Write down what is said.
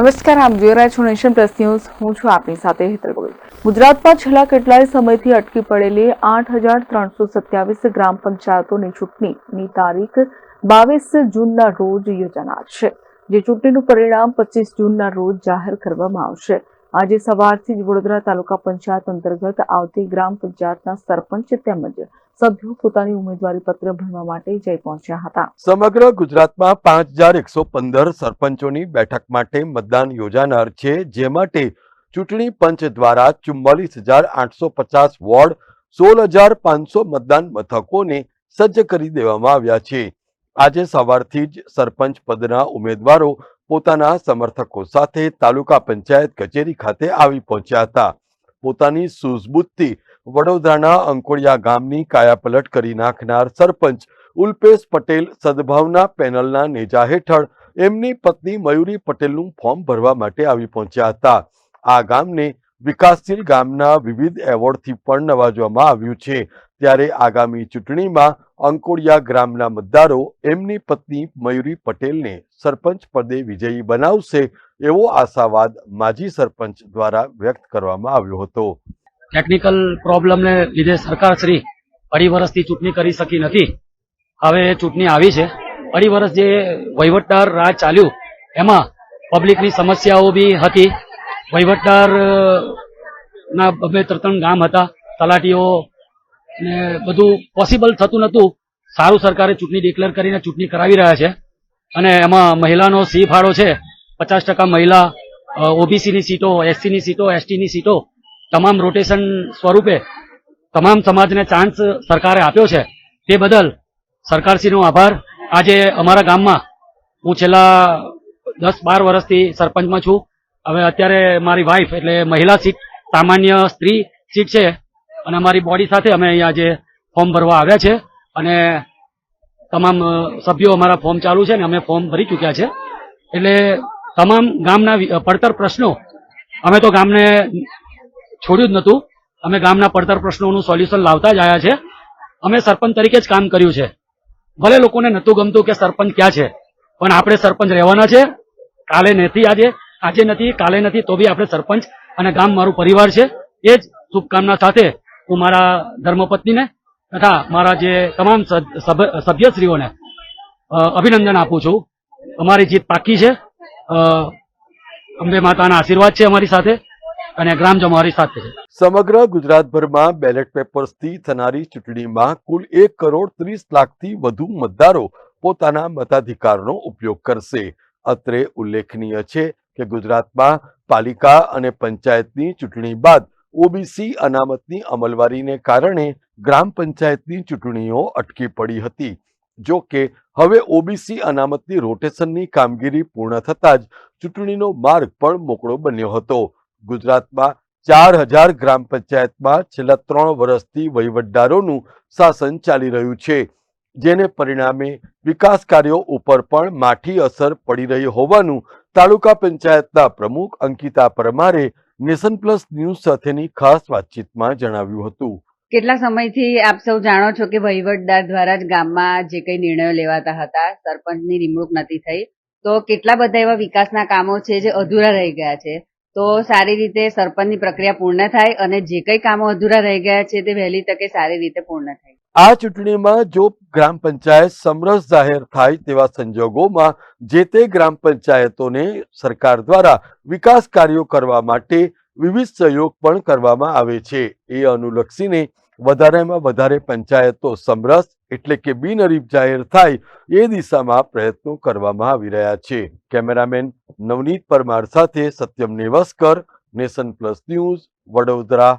નમસ્કાર, આપ જોઈ રહ્યા છો નેશન પ્લસ ન્યૂઝ. હું છું આપની સાથે હેતલ ગોવિલ ગુજરાતમાં છેલ્લા કેટલાય સમયથી અટકી પડેલી આઠ હજાર ત્રણસો સત્યાવીસ ગ્રામ પંચાયતોની ચૂંટણીની તારીખ બાવીસ જૂનના રોજ યોજાનાર છે, જે ચૂંટણીનું પરિણામ પચીસ જૂનના રોજ જાહેર કરવામાં આવશે. આજે સવારથી જ વડોદરા તાલુકા પંચાયત અંતર્ગત આવતી ગ્રામ પંચાયતના સરપંચ તેમજ સભ્યો પોતાની ઉમેદવારી પત્ર ભરવા માટે જઈ પહોંચ્યા હતા. સમગ્ર ગુજરાતમાં પાંચ હજાર એકસો પંદર સરપંચોની બેઠક માટે મતદાન યોજાનાર છે, જે માટે ચૂંટણી પંચ દ્વારા ચુમ્માલીસ હજાર આઠસો પચાસ વોર્ડ, સોળ હજાર પાંચસો મતદાન મથકોને સજ્જ કરી દેવામાં આવ્યા છે. આજે સવારથી જ સરપંચ પદના ઉમેદવારો પોતાના સમર્થકો સાથે તાલુકા પંચાયત કચેરી ખાતે આવી પહોંચ્યા હતા. પોતાની સૂઝબૂઝથી વડોદરાના અંકોડિયા ગામની કાયાપલટ કરી નાખનાર સરપંચ ઉલ્પેશ પટેલ સદભાવના પેનલના નેજા હેઠળ એમની પત્ની મયુરી પટેલનું ફોર્મ ભરવા માટે આવી પહોંચ્યા હતા. આ ગામને વિકાસશીલ ગામના વિવિધ એવોર્ડથી પણ નવાજવામાં આવ્યું છે. ત્યારે આગામી ચૂંટણીમાં અંકોડિયા ગ્રામના મતદારો એમની પત્ની મયુરી પટેલને સરપંચ પદે વિજયી બનાવશે એવો આશાવાદ માજી સરપંચ દ્વારા વ્યક્ત કરવામાં આવ્યો હતો. ટેકનિકલ પ્રોબ્લેમને લીધે સરકાર શ્રી અઢી વર્ષથી ચૂંટણી કરી શકી નથી. હવે ચૂંટણી આવી છે. અઢી વર્ષ જે વહીવટદાર રાજ ચાલ્યું, એમાં પબ્લિકની સમસ્યાઓ બી હતી. વહીવટદાર ના બે ત્રણ ગામ હતા, તલાટીઓ ને બધું પોસિબલ થતું નતું. સારું સરકારે ચૂંટણી ડિક્લેર કરીને ચૂંટણી કરાવી રહ્યા છે. અને એમાં મહિલાનો સી ફાળો છે, પચાસ ટકા મહિલા ઓબીસીની સીટો, એસસીની સીટો, એસટીની સીટો, તમામ રોટેશન સ્વરૂપે તમામ સમાજને ચાન્સ સરકારે આપ્યો છે. તે બદલ સરકારશ્રીનો આભાર. આજે અમારા ગામમાં હું છેલ્લા દસ બાર વર્ષથી સરપંચમાં છું. હવે અત્યારે મારી વાઈફ એટલે મહિલા સીટ સામાન્ય સ્ત્રી સીટ છે. અને અમારી બોડી સાથે અમે અહીંયા જે ફોર્મ ભરવા આવ્યા છે. અને તમામ સભ્યો અમારા ફોર્મ ચાલુ છે ને અમે ફોર્મ ભરી ચૂક્યા છે. એટલે તમામ ગામના પડતર પ્રશ્નો, અમે તો ગામને છોડ્યું જ નહોતું. અમે ગામના પડતર પ્રશ્નોનું સોલ્યુશન લાવતા જ આવ્યા છે. અમે સરપંચ તરીકે જ કામ કર્યું છે. ભલે લોકોને નહોતું ગમતું કે સરપંચ ક્યાં છે, પણ આપણે સરપંચ રહેવાના છે. કાલે નથી આજે. આજે નથી, કાલે નથી, તો બી આપણે સરપંચ અને ગામ મારું પરિવાર છે. એ જ શુભકામના સાથે હું મારા ધર્મપત્નીને તથા મારા જે તમામ સભ્યશ્રીઓને અભિનંદન આપું છું. અમારી જીત પાકી છે. અંબે માતાના આશીર્વાદ છે અમારી સાથે અને ગ્રામજનો અમારી સાથે છે. સમગ્ર ગુજરાતભરમાં બેલેટ પેપર્સથી થનારી ચૂંટણીમાં કુલ એક કરોડ ત્રીસ લાખથી વધુ મતદારો પોતાના મતાધિકારનો ઉપયોગ કરશે. અત્રે ઉલ્લેખનીય છે કે ગુજરાતમાં પાલિકા અને પંચાયતની ચૂંટણી બાદ ઓબીસી અનામતની અમલવારીને કારણે ગ્રામ પંચાયતની ચૂંટણીઓ અટકી પડી હતી. જો કે, હવે ઓબીસી અનામતની રોટેશનની કામગીરી પૂર્ણ થતાં જ ચૂંટણીનો માર્ગ પણ મોકળો બન્યો હતો. ગુજરાતમાં ચાર હજાર ગ્રામ પંચાયતમાં છેલ્લા ત્રણ વર્ષથી વહીવટદારોનું શાસન ચાલી રહ્યું છે, જેને પરિણામે વિકાસ કાર્યો ઉપર પણ માઠી અસર પડી રહી હોવાનું તાલુકા પંચાયતના પ્રમુખ અંકિતા પરમારે નેશન પ્લસ ન્યૂઝ સાથેની ખાસ વાતચીતમાં જણાવ્યું હતું. કેટલા સમયથી આપ સૌ જાણો છો કે વહીવટદાર દ્વારા જ ગામમાં જે કઈ નિર્ણયો લેવાતા હતા, સરપંચની નિમણૂક નથી થઈ, તો કેટલા બધા એવા વિકાસના કામો છે જે અધૂરા રહી ગયા છે? તો સારી રીતે સરપંચની પ્રક્રિયા પૂર્ણ થાય અને જે કઈ કામો અધૂરા રહી ગયા છે તે વહેલી તકે સારી રીતે પૂર્ણ થાય. આ ચૂંટણીમાં જો ગ્રામ પંચાયત સમરસ જાહેર થાય તેવા સંજોગોમાં જે તે ગ્રામ પંચાયતોને સરકાર દ્વારા વિકાસ કાર્યો કરવા માટે વિવિધ સહયોગ પણ કરવામાં આવે છે. એ અનુલક્ષીને વધારેમાં વધારે પંચાયતો સમરસ એટલે કે બિનહરીફ જાહેર થાય એ દિશામાં પ્રયત્નો કરવામાં આવી રહ્યા છે. કેમેરામેન નવનીત પરમાર સાથે Satyam Nevaskar, nation plus news, Vadodara.